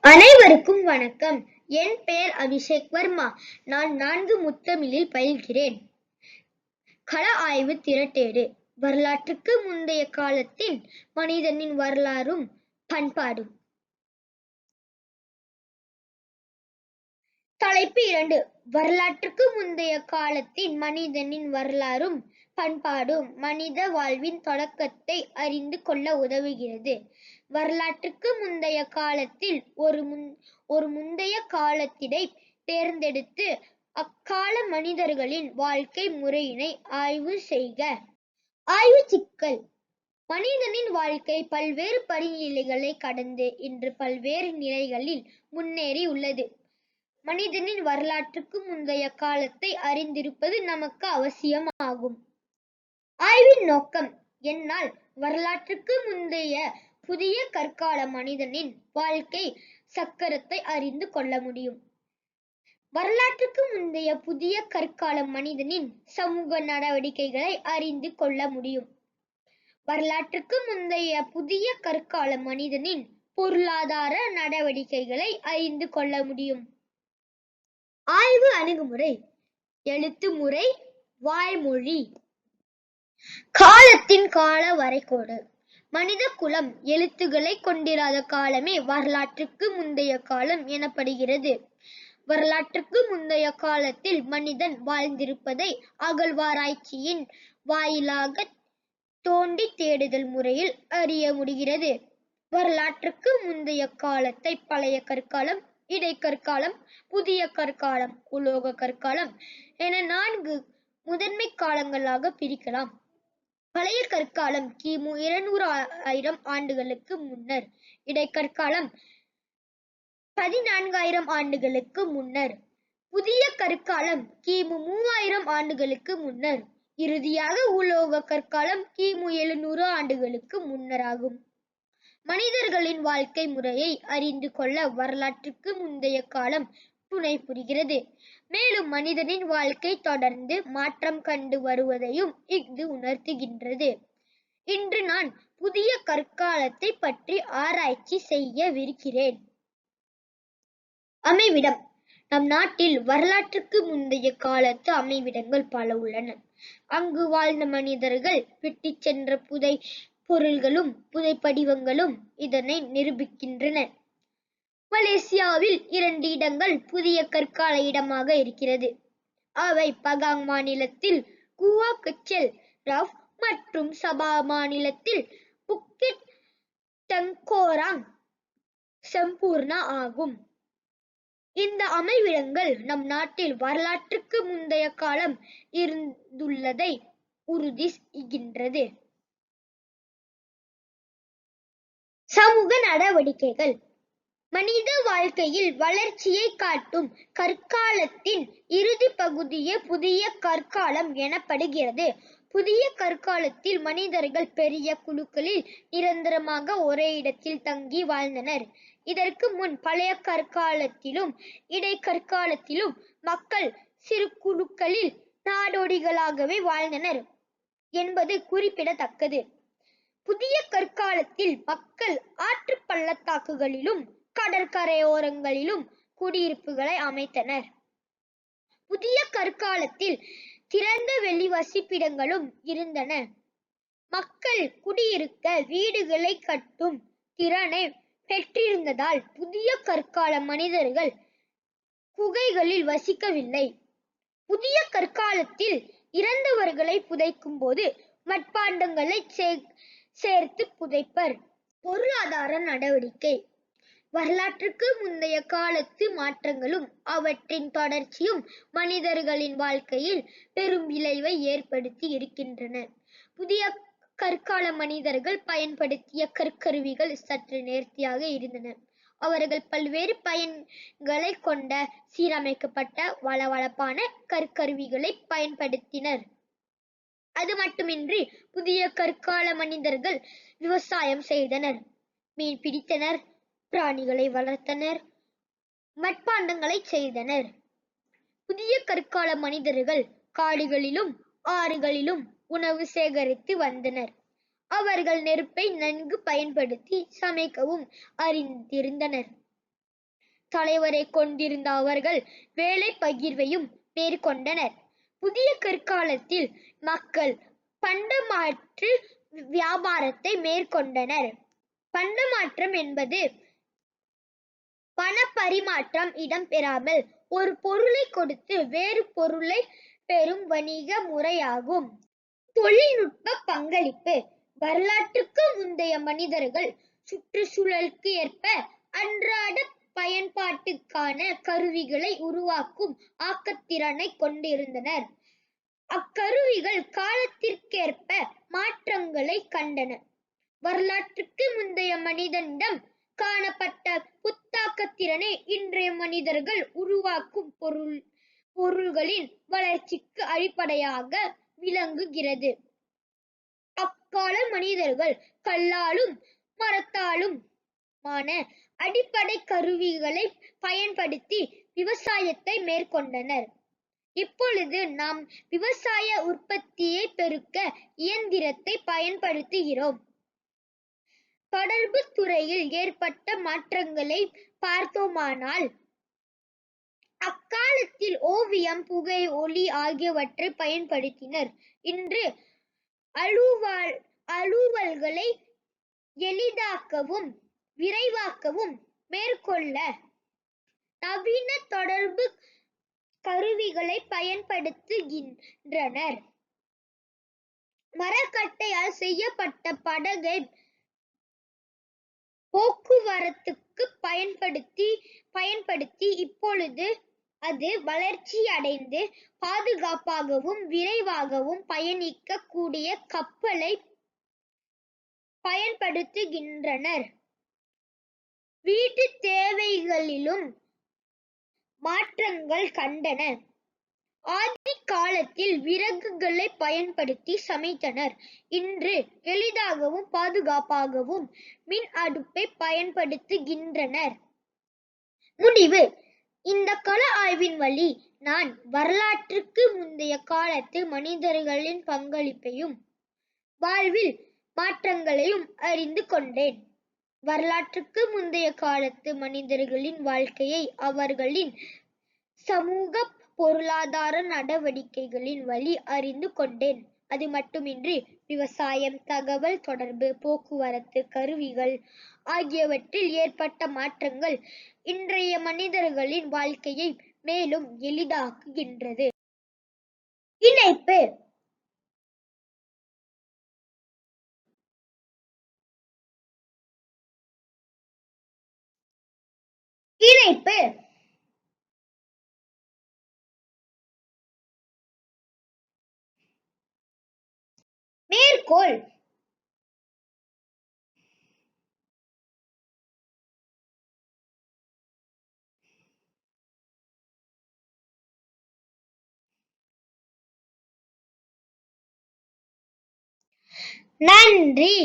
அனைவருக்கும் வணக்கம். என் பெயர் அபிஷேக் வர்மா. நான் நான்கு முத்தமிழில் பயில்கிறேன். கள ஆய்வு திரட்டேடு வரலாற்றுக்கு முந்தைய காலத்தின் மனிதனின் வரலாறும் பண்பாடும். தலைப்பு இரண்டு. வரலாற்றுக்கு முந்தைய காலத்தின் மனிதனின் வரலாறும் பண்பாடும் மனித வாழ்வின் தொடக்கத்தை அறிந்து கொள்ள உதவுகிறது. வரலாற்றுக்கு முந்தைய காலத்தில் ஒரு முன் ஒரு முந்தைய காலத்தினை தேர்ந்தெடுத்து அக்கால மனிதர்களின் வாழ்க்கை முறையினை ஆய்வு செய்க. ஆய்வு சிக்கல். மனிதனின் வாழ்க்கை பல்வேறு படிநிலைகளை கடந்து இன்று பல்வேறு நிலைகளில் முன்னேறி உள்ளது. மனிதனின் வரலாற்றுக்கு முந்தைய காலத்தை அறிந்திருப்பது நமக்கு அவசியமாகும். ஆய்வின் நோக்கம் என்னால் வரலாற்றுக்கு முந்தைய புதிய கற்கால மனிதனின் வாழ்க்கை சக்கரத்தை அறிந்து கொள்ள முடியும். வரலாற்றுக்கு முந்தைய புதிய கற்கால மனிதனின் சமூக நடவடிக்கைகளை அறிந்து கொள்ள முடியும். வரலாற்றுக்கு முந்தைய புதிய கற்கால மனிதனின் பொருளாதார நடவடிக்கைகளை அறிந்து கொள்ள முடியும். ஆய்வு அணுகுமுறை எழுத்து முறை வாய்மொழி காலத்தின் கால வரைகோடு. மனித குலம் எழுத்துக்களை கொண்டிராத காலமே வரலாற்றுக்கு முந்தைய காலம் எனப்படுகிறது. வரலாற்றுக்கு முந்தைய காலத்தில் மனிதன் வாழ்ந்திருப்பதை அகழ்வாராய்ச்சியின் வாயிலாக தோண்டி தேடுதல் முறையில் அறிய முடிகிறது. வரலாற்றுக்கு முந்தைய காலத்தை பழைய கற்காலம் இடைக்கற்காலம் புதிய கற்காலம் உலோக கற்காலம் என நான்கு முதன்மை காலங்களாக பிரிக்கலாம். பழைய கற்காலம் கிமு இருநூறு ஆயிரம் ஆண்டுகளுக்கு முன்னர் இடைக்கற்காலம் பதினான்காயிரம் ஆண்டுகளுக்கு முன்னர் புதிய கற்காலம் கிமு மூவாயிரம் ஆண்டுகளுக்கு முன்னர் இறுதியாக உலோக கற்காலம் கிமு எழுநூறு ஆண்டுகளுக்கு முன்னராகும். மனிதர்களின் வாழ்க்கை முறையை அறிந்து கொள்ள வரலாற்றுக்கு முந்தைய காலம் துணை புரிகிறது. மேலும் மனிதனின் வாழ்க்கை தொடர்ந்து மாற்றம் கண்டு வருவதையும் இஃது உணர்த்துகின்றது. இன்று நான் புதிய கற்காலத்தை பற்றி ஆராய்ச்சி செய்யவிருக்கிறேன். அமைவிடம். நம் நாட்டில் வரலாற்றுக்கு முந்தைய காலத்து அமைவிடங்கள் பல உள்ளன. அங்கு வாழ்ந்த மனிதர்கள் விட்டு சென்ற புதை பொருள்களும் புதை படிவங்களும் இதனை நிரூபிக்கின்றன. மலேசியாவில் இரண்டு இடங்கள் புதிய கற்கால இடமாக இருக்கிறது. அவை பகாங் மாநிலத்தில் குவா கச்சல் ரஃப் மற்றும் சபா மாநிலத்தில் புக்கிட் டங்கோராங் செம்பூர்ணா ஆகும். இந்த அமைவிடங்கள் நம் நாட்டில் வரலாற்றுக்கு முந்தைய காலம் இருந்துள்ளதை உறுதி செய்கின்றது. சமூக நடவடிக்கைகள். மனித வாழ்க்கையில் வளர்ச்சியை காட்டும் கற்காலத்தின் இறுதி பகுதியே புதிய கற்காலம் எனப்படுகிறது. புதிய கற்காலத்தில் மனிதர்கள் பெரிய குழுக்களில் நிரந்தரமாக ஒரே இடத்தில் தங்கி வாழ்ந்தனர். இதற்கு முன் பழைய கற்காலத்திலும் இடைக்கற்காலத்திலும் மக்கள் சிறு குழுக்களில் நாடோடிகளாகவே வாழ்ந்தனர் என்பது குறிப்பிடத்தக்கது. புதிய கற்காலத்தில் மக்கள் ஆற்று பள்ளத்தாக்குகளிலும் கடற்கரையோரங்களிலும் குடியிருப்புகளை அமைத்தனர். புதிய கற்காலத்தில் திறந்த வெளி வசிப்பிடங்களும் இருந்தன. மக்கள் குடியிருக்க வீடுகளை கட்டும் திறனை பெற்றிருந்ததால் புதிய கற்கால மனிதர்கள் குகைகளில் வசிக்கவில்லை. புதிய கற்காலத்தில் இறந்தவர்களை புதைக்கும் போது மட்பாண்டங்களை சேர்த்து புதைப்பர். பொருளாதார நடவடிக்கை. வரலாற்றுக்கு முந்தைய காலத்து மாற்றங்களும் அவற்றின் தொடர்ச்சியும் மனிதர்களின் வாழ்க்கையில் பெரும் விளைவை ஏற்படுத்தி இருக்கின்றன. புதிய கற்கால மனிதர்கள் பயன்படுத்திய கற்கருவிகள் சற்று நேர்த்தியாக இருந்தன. அவர்கள் பல்வேறு பயன்களை கொண்ட சீரமைக்கப்பட்ட வளவளப்பான கற்கருவிகளை பயன்படுத்தினர். அது மட்டுமின்றி புதிய கற்கால மனிதர்கள் விவசாயம் செய்தனர் மீன் பிடித்தனர் பிராணிகளை வளர்த்தனர் மட்பாண்டங்களை செய்தனர் புதிய கற்கால மனிதர்கள் காடுகளிலும் ஆறுகளிலும் உணவு சேகரித்து வந்தனர் அவர்கள் நெருப்பை நன்கு பயன்படுத்தி சமைக்கவும் அறிந்திருந்தனர் தலைவரைக் கொண்டிருந்த அவர்கள் வேலைப் பகிர்வையும் மேற்கொண்டனர். புதிய கற்காலத்தில் மக்கள் பண்டமாற்று வியாபாரத்தை மேற்கொண்டனர். பண்டமாற்றம் என்பது பணப்பரிமாற்றம் இடம்பெறாமல் ஒரு பொருளைக் கொடுத்து வேறு பொருளைப் பெறும் வணிக முறையாகும். தொழில்நுட்பப் பங்களிப்பு வரலாற்றுக்கு முந்தைய மனிதர்கள் சுற்றுச்சூழலுக்கு ஏற்ப அன்றாடப் பயன்பாட்டுக்கான கருவிகளை உருவாக்கும் ஆக்கத்திறனைக் கொண்டிருந்தனர். அக்கருவிகள் காலத்திற்கேற்ப மாற்றங்களைக் கண்டன. வரலாற்றுக்கு முந்தைய மனிதனிடம் காணப்பட்ட புத்தாக்கத்திறனே இன்றைய மனிதர்கள் உருவாக்கும் பொருள்களின் வளர்ச்சிக்கு அடிப்படையாக விளங்குகிறது. அக்கால மனிதர்கள் கல்லாலும் மரத்தாலுமான அடிப்படைக் கருவிகளைப் பயன்படுத்தி விவசாயத்தை மேற்கொண்டனர். இப்பொழுது நாம் விவசாய உற்பத்தியைப் பெருக்க இயந்திரத்தைப் பயன்படுத்துகிறோம். தொடர்புத் துறையில் ஏற்பட்ட மாற்றங்களைப் பார்த்தோமானால், அக்காலத்தில் ஓவியம், புகை, ஒளி ஆகியவற்றைப் பயன்படுத்தினர். இன்று அலுவல்களை எளிதாக்கவும் விரைவாக்கவும் மேற்கொள்ள நவீன தொடர்புக் கருவிகளைப் பயன்படுத்துகின்றனர். மரக்கட்டையால் செய்யப்பட்ட படகைப் போக்குவரத்துக்குப் பயன்படுத்தி இப்பொழுது அது வளர்ச்சியடைந்து பாதுகாப்பாகவும் விரைவாகவும் பயணிக்கக் கூடிய கப்பலைப் பயன்படுத்துகின்றனர். வீட்டுத் தேவைகளிலும் மாற்றங்கள் கண்டன. ஆதிக் காலத்தில் விறகுகளைப் பயன்படுத்தி சமைத்தனர். இன்று எளிதாகவும் பாதுகாப்பாகவும் மின் அடுப்பைப் பயன்படுத்துகின்றனர். முடிவு இந்த கள ஆய்வின் வழி நான் வரலாற்றுக்கு முந்தைய காலத்து மனிதர்களின் பங்களிப்பையும் வாழ்வில் மாற்றங்களையும் அறிந்து கொண்டேன். வரலாற்றுக்கு முந்தைய காலத்து மனிதர்களின் வாழ்க்கையை அவர்களின் சமூகப் பொருளாதார நடவடிக்கைகளின் வழி அறிந்து கொண்டேன். அதுமட்டுமின்றி விவசாயம், தகவல் தொடர்பு, போக்குவரத்து கருவிகள் ஆகியவற்றில் ஏற்பட்ட மாற்றங்கள் இன்றைய மனிதர்களின் வாழ்க்கையை மேலும் எளிதாக்குகின்றது. இணைப்பு இணைப்பு மேற்கோள் நன்றி